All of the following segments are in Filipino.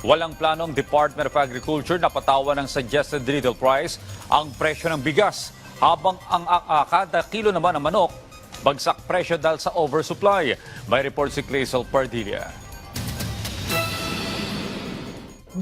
Walang planong Department of Agriculture na patawan ng suggested retail price ang presyo ng bigas. Habang ang a- kada kilo naman ng manok, bagsak presyo dahil sa oversupply. May report si Clazel Pardilla.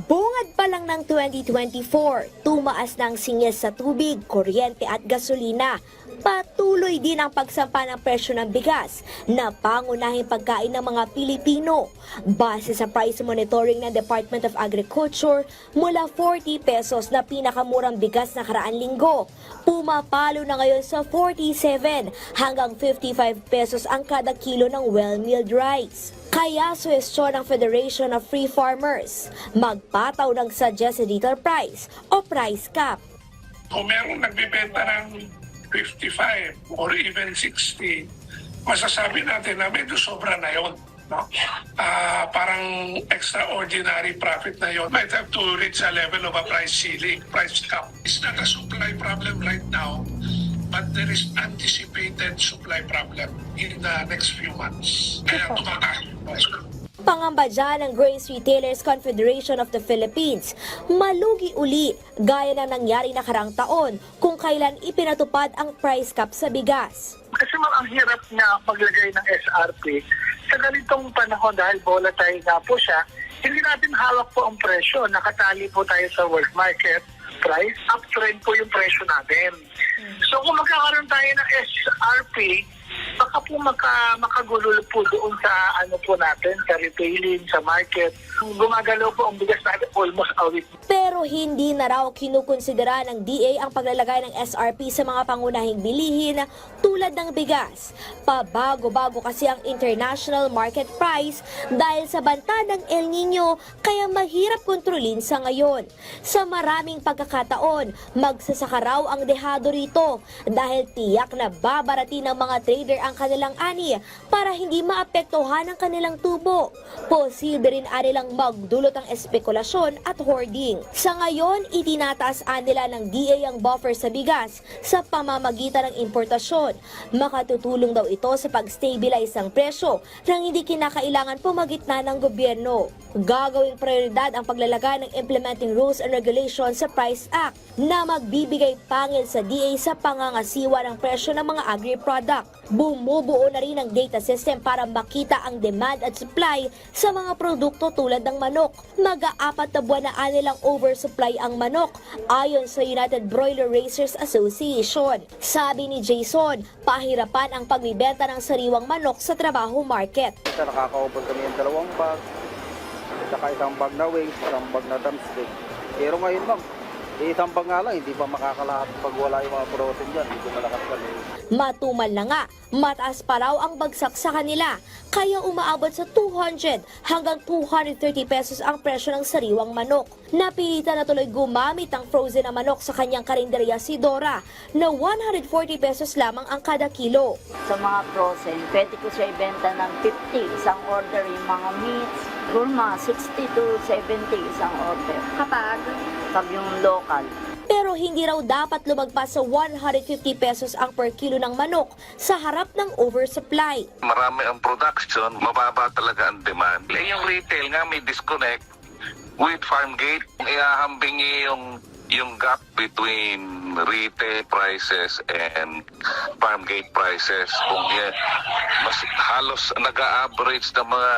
Bungad pa lang ng 2024, tumaas ng singil sa tubig, kuryente at gasolina. Patuloy din ang pagsampa ng presyo ng bigas na pangunahing pagkain ng mga Pilipino. Base sa price monitoring ng Department of Agriculture, mula 40 pesos na pinakamurang bigas na karaan linggo, pumapalo na ngayon sa 47 hanggang 55 pesos ang kada kilo ng well-milled rice. Kaya suwestyon ng Federation of Free Farmers magpataw ng suggested retail price o price cap. Kung merong nagbibenta ng 55 or even 60, masasabi natin na medyo sobra na yon. No? Ah, parang extraordinary profit na yon. Might have to reach a level of a price ceiling, price cap. It's not a supply problem right now, but there is anticipated supply problem in the next few months. Kaya tumataas yung price. Pangamba dyan ng Grains Retailers Confederation of the Philippines, malugi uli gaya na nangyari nakarang taon kung kailan ipinatupad ang price cap sa bigas. Kasi ma'am, ang hirap nga maglagay ng SRP sa ganitong panahon dahil volatile nga po siya, hindi natin hawak po ang presyo. Nakatali po tayo sa world market price, uptrend po yung presyo natin. So kung magkakaroon tayo ng SRP, maka, makagulo po doon sa ano po natin, sa retailing, sa market. Gumagalaw po ang bigas natin almost a week Pero hindi na raw kinukonsidera ng DA ang paglalagay ng SRP sa mga pangunahing bilihin tulad ng bigas. Pabago-bago kasi ang international market price dahil sa banta ng El Nino kaya mahirap kontrolin sa ngayon. Sa maraming pagkakataon, magsasaka raw ang dehado rito dahil tiyak na babarati ng mga trader ang kanilang ani para hindi maapektuhan ang kanilang tubo. Posible rin anilang magdulot ang espekulasyon at hoarding. Sa ngayon, itinataas nila ng DA ang buffer sa bigas sa pamamagitan ng importasyon. Makatutulong daw ito sa pag-stabilize ang presyo nang hindi kinakailangan pumagitna ng gobyerno. Gagawing prioridad ang paglalagay ng Implementing Rules and Regulations sa Price Act na magbibigay pangil sa DA sa pangangasiwa ng presyo ng mga agri-product. Bumubuo na rin ang data system para makita ang demand at supply sa mga produkto tulad ng manok. Mag-aapat na buwan na anilang oversupply ang manok ayon sa United Broiler Raisers Association. Sabi ni Jason, pahirapan ang pagbibenta ng sariwang manok sa trabaho market. Isa nakakaubos kami yung dalawang bag, saka isang bag na wings, isang bag na drumstick. Pero ngayon ma'am, isang bag nga lang, hindi pa makakalahat pag wala yung mga protein dyan, hindi malakas kami. Matumal na nga, mataas pa raw ang bagsak sa kanila, kaya umaabot sa 200 hanggang 230 pesos ang presyo ng sariwang manok. Napilitan na tuloy gumamit ang frozen na manok sa kanyang karinderya si Dora na 140 pesos lamang ang kada kilo. sa mga frozen, pwede ko siya ibenta ng 50 isang order yung mga meats. Gulma, 60 to 70 isang order. Kapag? Pag yung local. Pero hindi raw dapat lumagpas sa 150 pesos ang per kilo ng manok sa harap ng oversupply. marami ang production, mababa talaga ang demand. Eh, yung retail nga may disconnect with farm gate. Ihahambing yung yung gap between retail prices and farm gate prices. Kung yan, mas halos nag-average na mga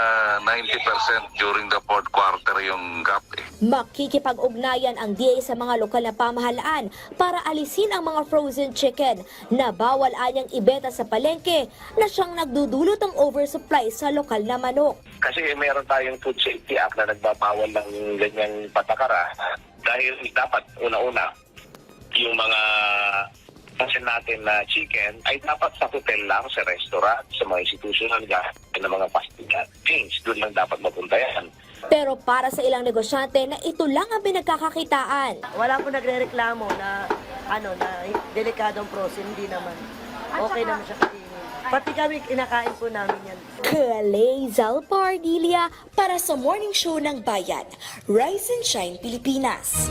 90% during the fourth quarter yung gap eh. Makikipag-ugnayan ang DA sa mga lokal na pamahalaan para alisin ang mga frozen chicken na bawal anyang ibenta sa palengke na siyang nagdudulot ng oversupply sa lokal na manok. kasi meron tayong food safety act na nagbabawal ng ganyang patakara dahil dapat una-una yung mga pansin natin na chicken ay dapat sa hotel lang, sa restaurant, sa mga institutional gamit ng mga fast food chains. Doon lang dapat mapunta yan. Pero para sa ilang negosyante na ito lang ang pinagkakakitaan. Wala po nagre-reklamo na ano na delikadong frozen, hindi naman. Okay naman siya. Pati kami kinakain po namin yan. Kalay Zalpardilia para sa Morning Show ng Bayan. Rise and Shine Pilipinas.